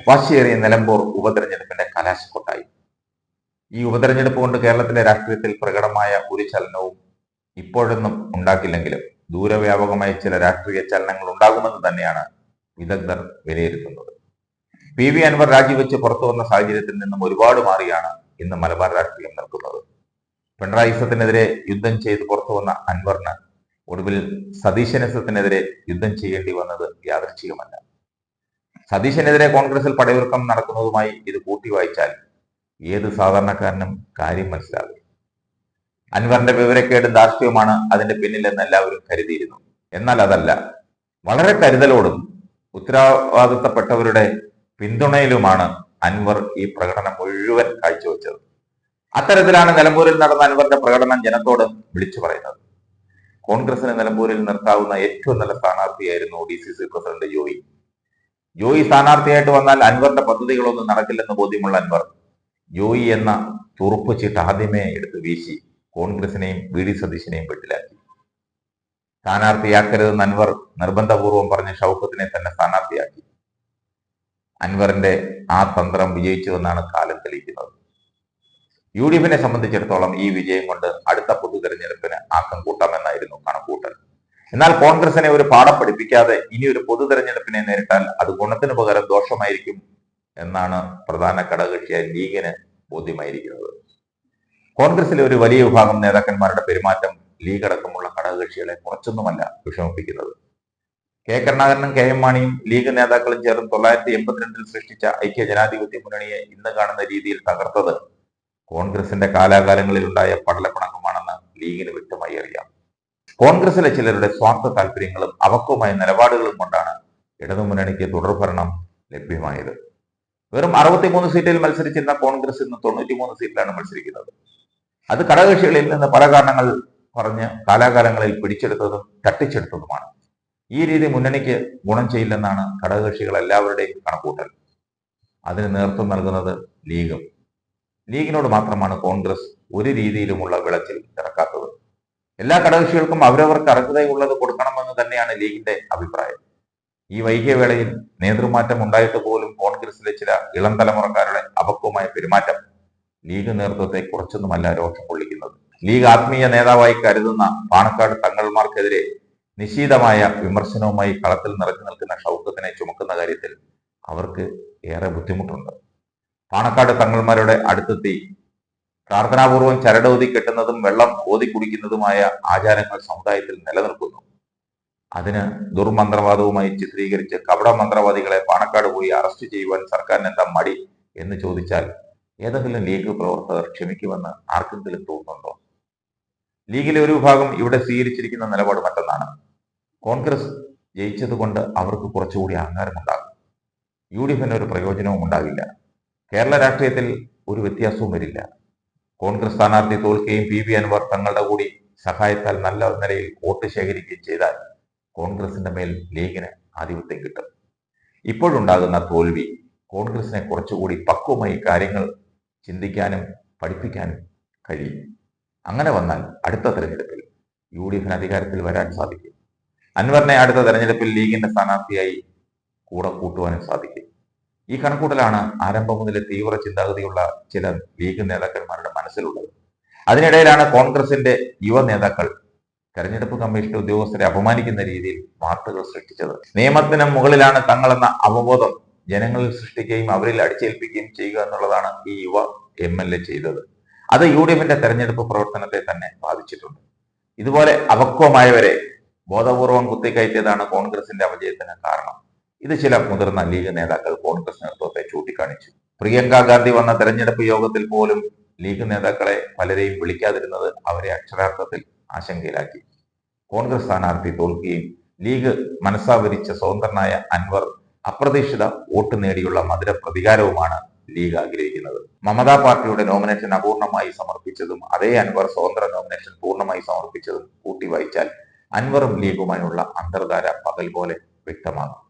വാശിയേറിയ നിലമ്പൂർ ഉപതെരഞ്ഞെടുപ്പിന്റെ കലാശക്കൊട്ടായി. ഈ ഉപതെരഞ്ഞെടുപ്പ് കൊണ്ട് കേരളത്തിലെ രാഷ്ട്രീയത്തിൽ പ്രകടമായ ഒരു ചലനവും ഇപ്പോഴൊന്നും ഉണ്ടാക്കില്ലെങ്കിലും ദൂരവ്യാപകമായ ചില രാഷ്ട്രീയ ചലനങ്ങൾ ഉണ്ടാകുമെന്ന് തന്നെയാണ് വിദഗ്ധർ വിലയിരുത്തുന്നത്. പി. വി. അൻവർ രാജിവെച്ച് പുറത്തു വന്ന സാഹചര്യത്തിൽ നിന്നും ഒരുപാട് മാറിയാണ് ഇന്ന് മലബാർ രാഷ്ട്രീയം നിൽക്കുന്നത്. പിണറായിസത്തിനെതിരെ യുദ്ധം ചെയ്ത് പുറത്തു വന്ന അൻവറിന് ഒടുവിൽ സതീശനസത്തിനെതിരെ യുദ്ധം ചെയ്യേണ്ടി വന്നത് യാദൃച്ഛികമല്ല സതീശനെതിരെ കോൺഗ്രസിൽ പടയൊരുക്കം നടക്കുന്നതുമായി ഇത് കൂട്ടി വായിച്ചാൽ ഏത് സാധാരണക്കാരനും കാര്യം മനസ്സിലാകും. അൻവറിന്റെ വിവരക്കേട് ധാർഷ്ട്യവുമാണ് അതിന്റെ പിന്നിലെന്ന് എല്ലാവരും കരുതിയിരുന്നു. എന്നാൽ അതല്ല. വളരെ കരുതലോടും ഉത്തരവാദിത്തപ്പെട്ടവരുടെ പിന്തുണയിലുമാണ് അൻവർ ഈ പ്രകടനം മുഴുവൻ കാഴ്ചവെച്ചത്. അത്തരത്തിലാണ് നിലമ്പൂരിൽ നടന്ന അൻവറിന്റെ പ്രകടനം ജനത്തോട് വിളിച്ചു പറയുന്നത്. കോൺഗ്രസിന് നിലമ്പൂരിൽ നിർത്താവുന്ന ഏറ്റവും നല്ല സ്ഥാനാർത്ഥിയായിരുന്നു D C C president Joy. Joy സ്ഥാനാർത്ഥിയായിട്ട് വന്നാൽ അൻവറിന്റെ പദ്ധതികളൊന്നും നടക്കില്ലെന്ന് ബോധ്യമുള്ള അൻവർ ജോയി എന്ന തുറുപ്പ് ചീട്ട് ആദ്യമേ എടുത്ത് വീശി കോൺഗ്രസിനെയും വി ഡി സതീശിനെയും വെട്ടിലാക്കി. സ്ഥാനാർത്ഥിയാക്കരുതെന്ന് അൻവർ നിർബന്ധപൂർവം പറഞ്ഞ ഷൗക്കത്തിനെ തന്നെ സ്ഥാനാർത്ഥിയാക്കി. അൻവറിന്റെ ആ തന്ത്രം വിജയിച്ചുവെന്നാണ് കാലം തെളിയിക്കുന്നത്. യു ഡി എഫിനെ സംബന്ധിച്ചിടത്തോളം ഈ വിജയം കൊണ്ട് അടുത്ത പൊതു തെരഞ്ഞെടുപ്പിന് ആക്കം കൂട്ടാമെന്നായിരുന്നു കണക്കൂട്ടൽ. എന്നാൽ കോൺഗ്രസിനെ ഒരു പാഠം പഠിപ്പിക്കാതെ ഇനി ഒരു പൊതു തെരഞ്ഞെടുപ്പിനെ നേരിട്ടാൽ അത് ഗുണത്തിന് പകരം ദോഷമായിരിക്കും എന്നാണ് പ്രധാന ഘടകകക്ഷിയായ ലീഗിന് ബോധ്യമായിരിക്കുന്നത്. കോൺഗ്രസിലെ ഒരു വലിയ വിഭാഗം നേതാക്കന്മാരുടെ പെരുമാറ്റം ലീഗ് അടക്കമുള്ള ഘടകകക്ഷികളെ കുറച്ചൊന്നുമല്ല വിഷമിപ്പിക്കുന്നത്. കെ കരുണാകരനും കെ എം മാണിയും ലീഗ് നേതാക്കളും ചേർന്ന് തൊള്ളായിരത്തി എൺപത്തിരണ്ടിൽ സൃഷ്ടിച്ച ഐക്യ ജനാധിപത്യ മുന്നണിയെ ഇന്ന് കാണുന്ന രീതിയിൽ തകർത്തത് കോൺഗ്രസിന്റെ കാലാകാലങ്ങളിൽ ഉണ്ടായ പടലപ്പിണക്കമാണെന്ന് ലീഗിന് വ്യക്തമായി അറിയാം. കോൺഗ്രസിലെ ചിലരുടെ സ്വാർത്ഥ താല്പര്യങ്ങളും അവക്കുമായ നിലപാടുകളും കൊണ്ടാണ് ഇടതുമുന്നണിക്ക് തുടർഭരണം ലഭ്യമായത്. വെറും അറുപത്തിമൂന്ന് സീറ്റിൽ മത്സരിച്ചിരുന്ന കോൺഗ്രസ് ഇന്ന് തൊണ്ണൂറ്റിമൂന്ന് സീറ്റിലാണ് മത്സരിക്കുന്നത്. അത് ഘടകകക്ഷികളിൽ നിന്ന് പല കാരണങ്ങൾ പറഞ്ഞ് കാലാകാലങ്ങളിൽ പിടിച്ചെടുത്തതും തട്ടിച്ചെടുത്തതുമാണ്. ഈ രീതി മുന്നണിക്ക് ഗുണം ചെയ്യില്ലെന്നാണ് ഘടകകക്ഷികൾ എല്ലാവരുടെയും കണക്കൂട്ടൽ. അതിന് നേതൃത്വം നൽകുന്നത് ലീഗും. ലീഗിനോട് മാത്രമാണ് കോൺഗ്രസ് ഒരു രീതിയിലുമുള്ള വിളച്ചിൽ ഇറക്കാത്തത് എല്ലാ ഘടകകക്ഷികൾക്കും അവരവർക്ക് അർഹതയുള്ളത് കൊടുക്കണമെന്ന് തന്നെയാണ് ലീഗിന്റെ അഭിപ്രായം. ഈ വൈകിയ വേളയിൽ നേതൃമാറ്റം ഉണ്ടായിട്ട് പോലും കോൺഗ്രസിലെ ചില ഇളം തലമുറക്കാരുടെ അപക്വമായ പെരുമാറ്റം ലീഗ് നേതൃത്വത്തെ കുറച്ചൊന്നുമല്ല രോഷം കൊള്ളിക്കുന്നത് ലീഗ് ആത്മീയ നേതാവായി കരുതുന്ന പാണക്കാട് തങ്ങൾമാർക്കെതിരെ നിശീതമായ വിമർശനവുമായി കളത്തിൽ നിറഞ്ഞു നിൽക്കുന്ന ഷൗക്കത്തിനെ ചുമക്കുന്ന കാര്യത്തിൽ അവർക്ക് ഏറെ ബുദ്ധിമുട്ടുണ്ട്. പാണക്കാട് തങ്ങൾമാരുടെ അടുത്തെത്തി പ്രാർത്ഥനാപൂർവം ചരടോതി കെട്ടുന്നതും വെള്ളം ഓതി കുടിക്കുന്നതുമായ ആചാരങ്ങൾ സമുദായത്തിൽ നിലനിൽക്കുന്നു. അതിന് ദുർമന്ത്രവാദവുമായി ചിത്രീകരിച്ച് കപട മന്ത്രവാദികളെ പാണക്കാട് പോയി അറസ്റ്റ് ചെയ്യുവാൻ സർക്കാരിന് എന്താ മടി എന്ന് ചോദിച്ചാൽ ഏതെങ്കിലും ലീഗ് പ്രവർത്തകർ ക്ഷമിക്കുമെന്ന് ആർക്കെങ്കിലും തോന്നുന്നുണ്ടോ? ലീഗിലെ ഒരു വിഭാഗം ഇവിടെ സ്വീകരിച്ചിരിക്കുന്ന നിലപാട് മറ്റൊന്നാണ്. കോൺഗ്രസ് ജയിച്ചതുകൊണ്ട് അവർക്ക് കുറച്ചുകൂടി അഹങ്കാരമുണ്ടാകും. യു ഡി എഫിന് ഒരു പ്രയോജനവും ഉണ്ടാകില്ല. കേരള രാഷ്ട്രീയത്തിൽ ഒരു വ്യത്യാസവും വരില്ല. കോൺഗ്രസ് സ്ഥാനാർത്ഥി തോൽക്കുകയും പി. വി. അൻവർ തങ്ങളുടെ കൂടി സഹായത്താൽ നല്ല നിലയിൽ വോട്ട് ശേഖരിക്കുകയും ചെയ്താൽ കോൺഗ്രസിന്റെ മേൽ ലീഗിന് ആധിപത്യം കിട്ടും. ഇപ്പോഴുണ്ടാകുന്ന തോൽവി കോൺഗ്രസിനെ കുറച്ചുകൂടി പക്വമായി കാര്യങ്ങൾ ചിന്തിക്കാനും പഠിപ്പിക്കാനും കഴിയും. അങ്ങനെ വന്നാൽ അടുത്ത തെരഞ്ഞെടുപ്പിൽ യു ഡി എഫിന് അധികാരത്തിൽ വരാൻ സാധിക്കും. അൻവറിനെ അടുത്ത തെരഞ്ഞെടുപ്പിൽ ലീഗിന്റെ സ്ഥാനാർത്ഥിയായി കൂടെ കൂട്ടുവാനും സാധിക്കും. ഈ കണക്കൂട്ടലാണ് ആരംഭം മുതൽ തീവ്ര ചിന്താഗതിയുള്ള ചില ലീഗ് നേതാക്കന്മാരുടെ മനസ്സിലുള്ളത്. അതിനിടയിലാണ് കോൺഗ്രസിന്റെ യുവ നേതാക്കൾ തെരഞ്ഞെടുപ്പ് കമ്മീഷന്റെ ഉദ്യോഗസ്ഥരെ അപമാനിക്കുന്ന രീതിയിൽ വാർത്തകൾ സൃഷ്ടിച്ചത്. നിയമത്തിന് മുകളിലാണ് തങ്ങളെന്ന അവബോധം ജനങ്ങളിൽ സൃഷ്ടിക്കുകയും അവരിൽ അടിച്ചേൽപ്പിക്കുകയും ചെയ്യുക എന്നുള്ളതാണ് ഈ യുവ എം എൽ എ ചെയ്തത്. അത് യു ഡി എഫിന്റെ തെരഞ്ഞെടുപ്പ് പ്രവർത്തനത്തെ തന്നെ ബാധിച്ചിട്ടുണ്ട്. ഇതുപോലെ അപക്വമായവരെ ബോധപൂർവം കുത്തിക്കയറ്റിയതാണ് കോൺഗ്രസിന്റെ അപജയത്തിന് കാരണം. ഇത് ചില മുതിർന്ന ലീഗ് നേതാക്കൾ കോൺഗ്രസ് നേതൃത്വത്തെ ചൂണ്ടിക്കാണിച്ചു. പ്രിയങ്ക ഗാന്ധി വന്ന തെരഞ്ഞെടുപ്പ് യോഗത്തിൽ പോലും ലീഗ് നേതാക്കളെ പലരെയും വിളിക്കാതിരുന്നത് അവരെ അക്ഷരാർത്ഥത്തിൽ ആശങ്കയിലാക്കി. കോൺഗ്രസ് സ്ഥാനാർത്ഥി തോൽക്കുകയും ലീഗ് മനസ്സാവരിച്ച സ്വതന്ത്രനായ അൻവർ അപ്രതീക്ഷിത വോട്ട് നേടിയുള്ള മധുര പ്രതികാരവുമാണ് ലീഗ് ആഗ്രഹിക്കുന്നത്. മമതാ പാർട്ടിയുടെ നോമിനേഷൻ അപൂർണമായി സമർപ്പിച്ചതും അതേ അൻവർ സ്വതന്ത്ര നോമിനേഷൻ പൂർണമായി സമർപ്പിച്ചതും കൂട്ടി വായിച്ചാൽ അൻവറും ലീഗുമായുള്ള അന്തർധാര പകൽ പോലെ വ്യക്തമാകും.